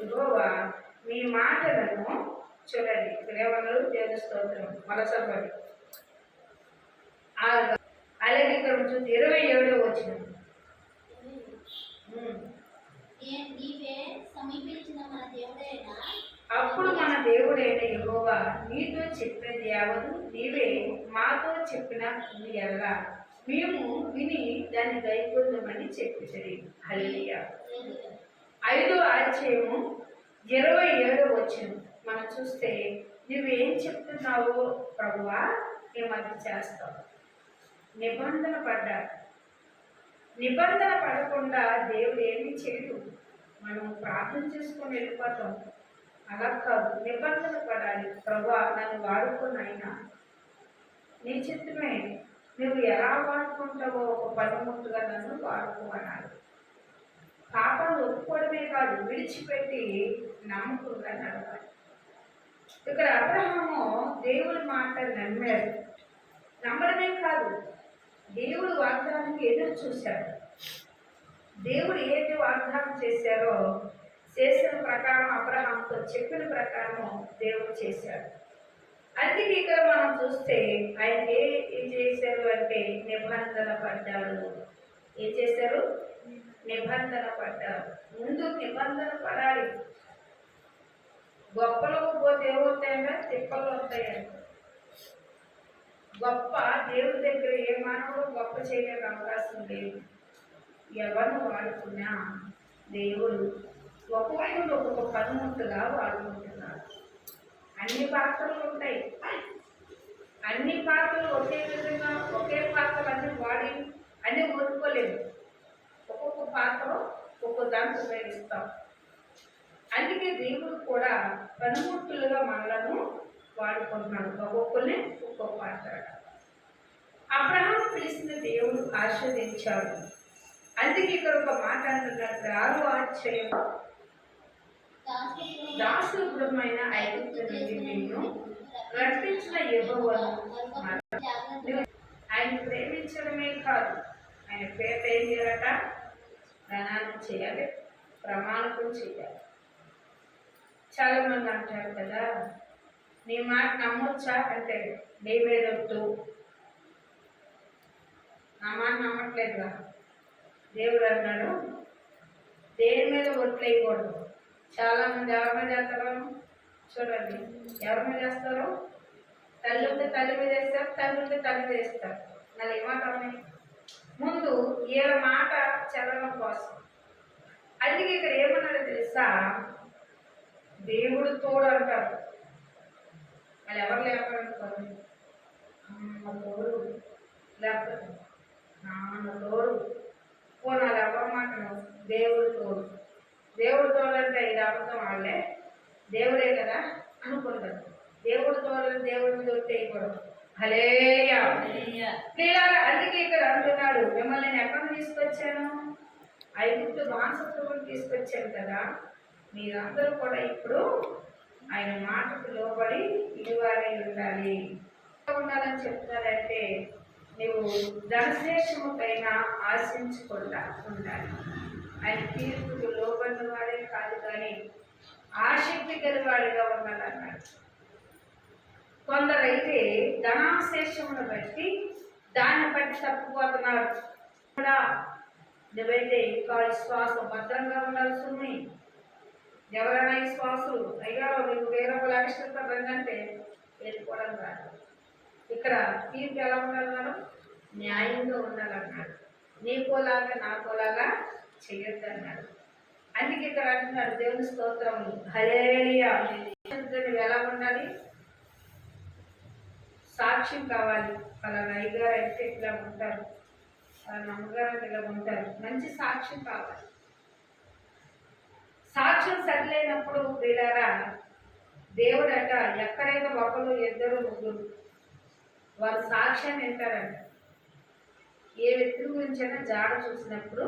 యెహోవా మీ మాటలను చూడండి. ఏమన్నారు దేవుని స్తోత్రం. మలసపడి అలాగే ఇక్కడ చూస్తే ఇరవై ఏడో వచ్చిన అప్పుడు మన దేవుడైన యెహోవా నీతో చెప్పినది యావదు. నీవే మాతో చెప్పిన ఎల్లా మేము విని దాన్ని దైపోతామని చెప్పినది హల్లెలూయా. ఐదో అధ్యాయము ఇరవై ఏడో వచ్చిన మనం చూస్తే నువ్వేం చెప్తున్నావో ప్రభువా మేము అది చేస్తాం నిబంధన పడ్డారు నిబంధన పడకుండా దేవుడు ఏమీ చేయడు. మనం ప్రార్థన చేసుకొని వెళ్ళిపోతాం. అలా కాదు నిబంధన పడాలి. ప్రభా నన్ను వాడుకున్నైనా నీ చిత్తమే నువ్వు ఎలా వాడుకుంటావో ఒక పనిముట్టుగా నన్ను వాడుకోమన్నాడు. విడిచిపెట్టి నమ్మకంగా నడవాలి. ఇక్కడ అబ్రహము దేవుడి మాట నమ్మాడు. నమ్మడమే కాదు దేవుడు వాగ్దానానికి ఎదురు చూశాడు. దేవుడు ఏది వాగ్దానం చేశారో చేసిన ప్రకారం అబ్రహాంతో చెప్పిన ప్రకారం దేవుడు చేశాడు. అందుకే ఇక్కడ మనం చూస్తే ఆయన ఏ ఏం చేశారు అంటే నిబంధన పడ్డాడు. ఏం చేశారు? నిబంధన పడ్డారు. ముందు నిబంధన పడాలి. గొప్పలకు పోతే ఏమవుతాయంటే తిప్పలు వస్తాయంట. గొప్ప దేవుడి దగ్గర ఏ మానవుడు గొప్ప చేయడానికి అవకాశం లేదు. ఎవరిని వాడుకున్నా దేవుడు ఒకవైపు ఒక్కొక్క పనిముట్టుగా వాడుకుంటున్నారు అన్ని పాత్రలు ఉంటాయి. అన్ని పాత్రలు ఒకే విధంగా ఒకే పాత్రలు అన్ని వాడి అన్ని ఓడుకోలేము ఒక్కొక్క పాత్ర ఒక్కొక్క దానికి ఉపయోగిస్తాం. అందుకే దేవుడు కూడా పనిముట్టులుగా మనలను వాడుకుంటున్నాడు. ఒక్కొక్కరిని ఒక్కొక్క పాత్ర అబ్రహాం పిలిచిన దేవుడు ఆస్వాదించాడు అందుకే ఇక్కడ ఒక మాట అంటున్నాడు. ఆరు ఆశ్చర్యం. దాసుడు దాసుభ్రమైన ఐగుప్తు నుండి నిన్ను రక్షించిన యెహోవాను ఆయన ప్రేమించడమే కాదు. ఆయన పేట ఏం చేయాలట ప్రయాణం చేయాలి. ప్రమాణకం చేయాలి. చాలా మంది అంటారు కదా నీ మాట నమ్మొచ్చా? అంటే నీ నా మాట నమ్మట్లేదుగా దేవుడు అన్నాడు దేని మీద ఒట్లేయకూడదు. చాలా మంది ఎవరి మీద చేస్తారు చూడండి ఎవరి మీద చేస్తారు తల్లి ఉంటే తల్లి మీద వేస్తారు తల్లి ఉంటే తల్లి మీద వేస్తారు. మళ్ళీ ఏమంటామని ముందు ఏ మాట చదవడం కోసం. అందుకే ఇక్కడ ఏమన్నాడు తెలుసా? దేవుడు తోడు అంటారు. మళ్ళీ ఎవరు అమ్మ తోడు? లేకపోతే నాన్న తోడు. పోనాలు ఎవరి మాట దేవుడు తోడు. దేవుడు తోడంటే ఇది అబద్ధం వాళ్ళే. దేవుడే కదా అనుకుంటారు. దేవుడు తోడని దేవుడి మీద ఒట్టేయకూడదు హలేయా అందుకే ఇక్కడ అంటున్నాడు మిమ్మల్ని నేను ఎక్కడ తీసుకొచ్చాను? ఐగుప్తు మాంసత్వం తీసుకొచ్చారు కదా. మీరందరూ కూడా ఇప్పుడు ఆయన మాటకు లోబడి ఇరువారై ఉండాలి. ఎలా ఉండాలని చెప్తారంటే నువ్వు ధనశేషము పైన ఆశించకుండా ఉండాలి. ఆయన తీర్పుకు లోబడిన వాడే కాదు కానీ ఆసక్తి గలవాడిగా ఉండాలన్నాడు. కొందరైతే ధనాశేషమును బట్టి దాన్ని బట్టి తప్పిపోతున్నారు కూడా నువ్వైతే ఇంకా విశ్వాసం భద్రంగా ఉండాల్సి ఉంది ఎవరైనా విశ్వాసం అయ్యా నీకు వేరే ఒక లక్షలతో రంగంటే వెళ్ళిపోవడం కాదు. ఇక్కడ తీర్పు ఎలా ఉండాలన్నారు న్యాయంగా ఉండాలన్నాడు. నీకోలాగా నాకోలాగా చెయ్యొద్దు అన్నాడు అందుకే ఇక్కడ అంటున్నాడు దేవుని స్తోత్రం హలేలియా ఎలా ఉండాలి? సాక్ష్యం కావాలి. అలా అయ్యగారు అయితే ఇట్లా ఉంటారు? వాళ్ళ అమ్మగారు ఇలా ఉంటారు. మంచి సాక్ష్యం కావాలి. సాక్ష్యం సరిలేనప్పుడు వీళ్ళారా దేవుడట ఎక్కడైనా ఒకరు ఇద్దరు ముగ్గురు. వారు సాక్ష్యాన్ని వింటారంట. ఏ వ్యక్తి గురించైనా జాడ చూసినప్పుడు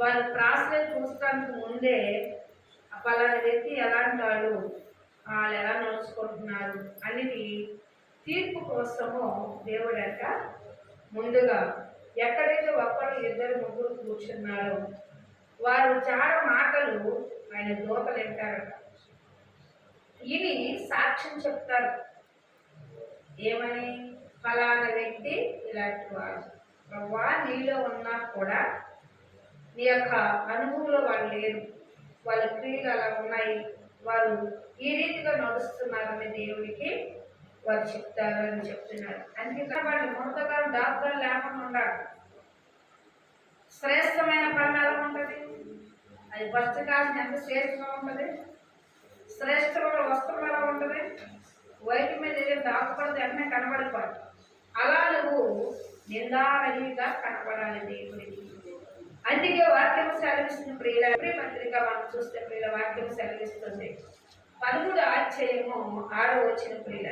వారు క్రాస్లో చూసడానికి ముందే ఆ పలానా వ్యక్తి ఎలాంటి వాడు? వాళ్ళు ఎలా నడుచుకుంటున్నారు? అనేది తీర్పు కోసము దేవుడట ముందుగా ఎక్కడైతే ఒక్కరు ఇద్దరు ముగ్గురు కూర్చున్నారో వారు చాలా మాటలు ఆయన దోతలు వింటారట. ఇవి సాక్ష్యం చెప్తారు. ఏమని? ఫలానా వ్యక్తి ఇలాంటి వాడు. ప్రవ్వా నీలో ఉన్నా కూడా నీ యొక్క అనుభవంలో వాళ్ళు లేరు. వాళ్ళ క్రియలు అలా ఉన్నాయి. వారు ఈ రీతిగా నడుస్తున్నారని దేవుడికి వారు చెప్తారు అని చెప్తున్నారు. అందుకే వాళ్ళు ముందుగా డాక్టర్ లేకుండా ఉండాలి శ్రేష్టమైన పని ఎలా ఉంటుంది. అది ఫస్ట్ కాసిన ఎంత శ్రేష్టంగా ఉంటుంది? శ్రేష్టమైన వస్త్రం ఎలా ఉంటుంది? వైపు మీద ఏదైనా దాక్కుపడితే వెంటనే కనబడిపోదు. అలా నువ్వు నిందారహిగా కనపడాలి దేవుడికి అందుకే వాక్యం సెలవిస్తుంది ప్రియుల పత్రిక మనం చూస్తే ప్రియుల వాక్యం సెలవిస్తుంది. పదమూడు ఆశ్చర్యము ఆడవచ్చిన వచ్చిన ప్రియుల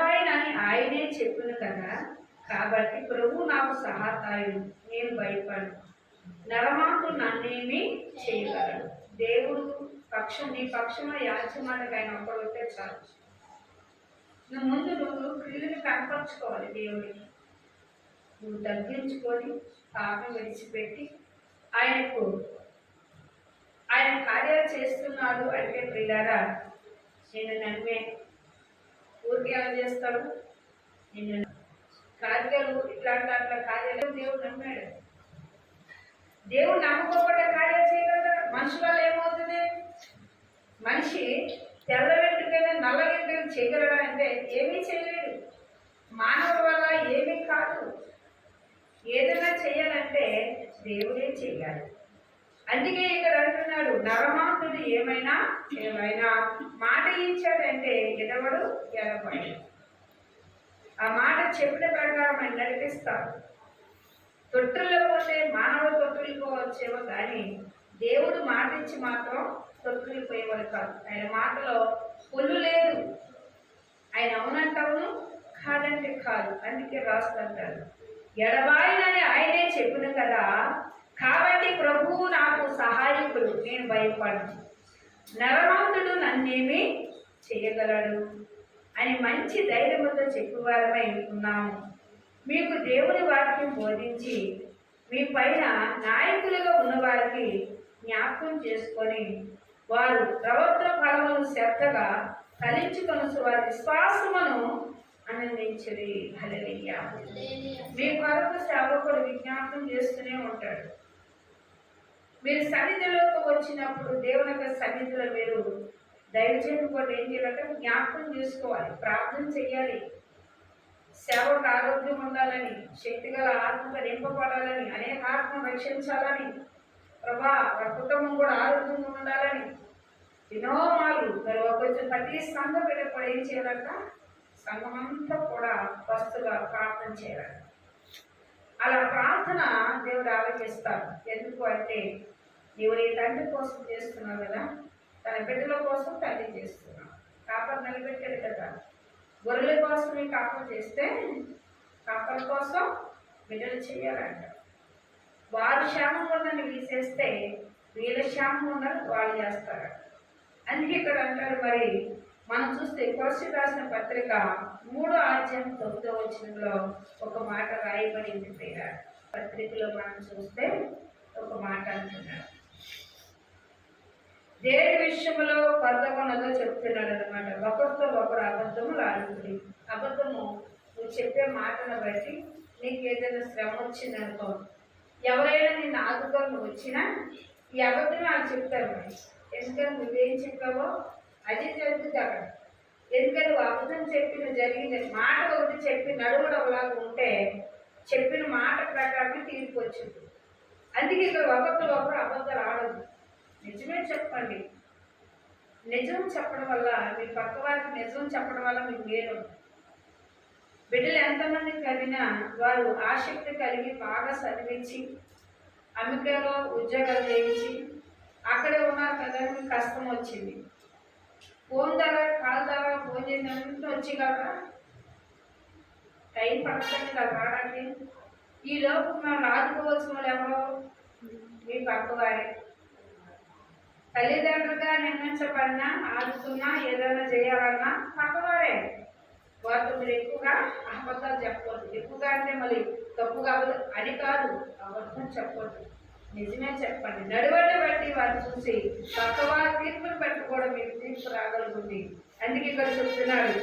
అని ఆయనే చెప్పును కదా? కాబట్టి ప్రభు నాకు సహాతాయుడు నేను భయపడు నరమాకు నన్నేమీ చేయగలడు దేవుడు పక్షం నీ పక్షంలో యాచమాటకు ఆయన ఒక్కడైతే చాలు. నువ్వు ముందు నువ్వు క్రియలు కనపరుచుకోవాలి దేవుడికి. నువ్వు తగ్గించుకొని పాపం విడిచిపెట్టి ఆయనకు ఆయన కార్యాలు చేస్తున్నాడు అంటే ప్రియారా నేను నమ్మే కార్యాలు చేస్తాడు. కార్యాలు ఇట్లాంటి అట్లా కార్యాలు దేవుడు నమ్మాడు? దేవుడు నమ్మకపోతే కార్యాలు చేయగలరా మనుషుల వల్ల ఏమవుతుంది? మనిషి తెల్ల వెంట్రుకైనా నల్ల వెంట్రుకైనా చేయగలడా అంటే ఏమీ చేయలేడు. మానవుల వల్ల ఏమీ కాదు. ఏదైనా చేయాలంటే దేవుడే చేయాలి. అందుకే ఇక్కడ అంటున్నాడు నరమాంతుడు ఏమైనా ఏమైనా మాట ఇచ్చాడంటే ఎడవడు ఎడబడి ఆ మాట చెప్పిన ప్రకారం ఆయన నడిపిస్తాడు. తొట్టుల్లో పోతే మానవ తొట్టులిపోవచ్చేమో కానీ దేవుడు మాట ఇచ్చి మాత్రం తొట్టులిపోయేవాడు కాదు. ఆయన మాటలో పొల్లు లేదు. ఆయన అవునంటావును? కాదంటే కాదు. అందుకే రాస్తుంటాడు ఎడబాయినని ఆయనే చెప్పిన కదా కాబట్టి ప్రభువు నాకు సహాయకుడు నేను భయపడను. నరమంతుడు నన్నేమీ చేయగలడు? అని మంచి ధైర్యంతో చెప్పువారమై ఉన్నాము. మీకు దేవుని వాక్యం బోధించి మీ పైన నాయకులుగా ఉన్నవారికి జ్ఞాపకం చేసుకొని వారు ప్రవర్తన ఫలమును శ్రద్ధగా ఫలించుకొనసు వారి విశ్వాసమును ఆనందించది హల్లెలూయా. మీ కొరకు సేవకుడు విజ్ఞాపనం చేస్తూనే ఉంటాడు. మీరు సన్నిధిలోకి వచ్చినప్పుడు దేవుని యొక్క సన్నిధిలో మీరు దయచేసి కూడా ఏం చేయాలంటే జ్ఞాపకం చేసుకోవాలి ప్రార్థన చేయాలి. సేవకు ఆరోగ్యం ఉండాలని శక్తిగల ఆత్మగా నింపబడాలని అనేక ఆత్మ రక్షించాలని ప్రభా వారి కుటుంబం కూడా ఆరోగ్యంగా ఉండాలని. ఎన్నో మార్లు మరి కొంచెం ప్రతి సంఘం వెళ్ళి కూడా ఏం చేయాలంట? సంఘం అంతా కూడా వస్తుగా ప్రార్థన చేయాలంట. అలా ప్రార్థన దేవుడు ఆలోచిస్తాడు ఎందుకు అంటే నీవు నీ తండ్రి కోసం చేస్తున్నావు కదా తన బిడ్డల కోసం తల్లి చేస్తున్నావు. కాపర్ నిలబెట్టాడు కదా. గొర్రెల కోసం నీ కాపర్ చేస్తే కాపర్ కోసం బిడ్డలు చేయాలంట. వారు క్షేమం ఉందని వీసేస్తే వీళ్ళ క్షేమం వాళ్ళు చేస్తారు అందుకే ఇక్కడ అంటారు మరి మనం చూస్తే కొరసి రాసిన పత్రిక మూడో అధ్యాయం తొమ్మిదో వచనంలో ఒక మాట రాయబడింది పేర? పత్రికలో మనం చూస్తే ఒక మాట అంటున్నాడు. దేని విషయంలో పర్దకొనదో చెప్తున్నాడు అనమాట ఒకరితో ఒకరు అబద్ధము లాడుతుంది అబద్ధము నువ్వు చెప్పే మాటను బట్టి నీకు ఏదైనా శ్రమ వచ్చిందనుకో ఎవరైనా నేను ఆదుకొని వచ్చినా ఈ అబద్ధం వాళ్ళు చెప్తారు మరి. ఎందుకంటే నువ్వేం చెప్పావో అది జరుగుతుంది అక్కడ. ఎందుకంటే అబద్ధం చెప్పిన జరిగింది మాట ఒకటి చెప్పి నడువడం ఒకలాగా ఉంటే చెప్పిన మాట ప్రకారం తీర్పు వచ్చింది. అందుకే ఇక్కడ ఒకరితో ఒకరు అబద్ధాలు ఆడదు నిజమే చెప్పండి. నిజం చెప్పడం వల్ల మీ పక్క వారికి నిజం చెప్పడం వల్ల మీకు వేరు బిడ్డలు ఎంతమంది కలిగినా వారు ఆసక్తి కలిగి బాగా చదివించి అమెరికాలో ఉద్యోగాలు చేయించి అక్కడే ఉన్నారు కదా కష్టం వచ్చింది. ఫోన్ ద్వారా కాల్ ద్వారా ఫోన్ చేసినంత వచ్చి కదా. టైం పడుతుంది కదా రావడానికి. ఈ లోపు మనం ఆదుకోవాల్సిన వాళ్ళు ఎవరో మీ పక్కవారే. తల్లిదండ్రులుగా నిర్మించబడినా ఆదుతున్నా ఏదైనా చేయాలన్నా పక్కవారే. వారితో మీరు ఎక్కువగా అబద్ధాలు చెప్పవద్దు ఎక్కువగా అంటే మళ్ళీ తప్పుగా అబద్ధం అని కాదు అబద్ధం చెప్పవద్దు నిజమే చెప్పండి. నడువట బట్టి వారు చూసి పక్క వారి తీర్పును బట్టి కూడా మీకు తీర్పు రాగలుగుతుంది. అందుకే ఇక్కడ చెప్తున్నాడు.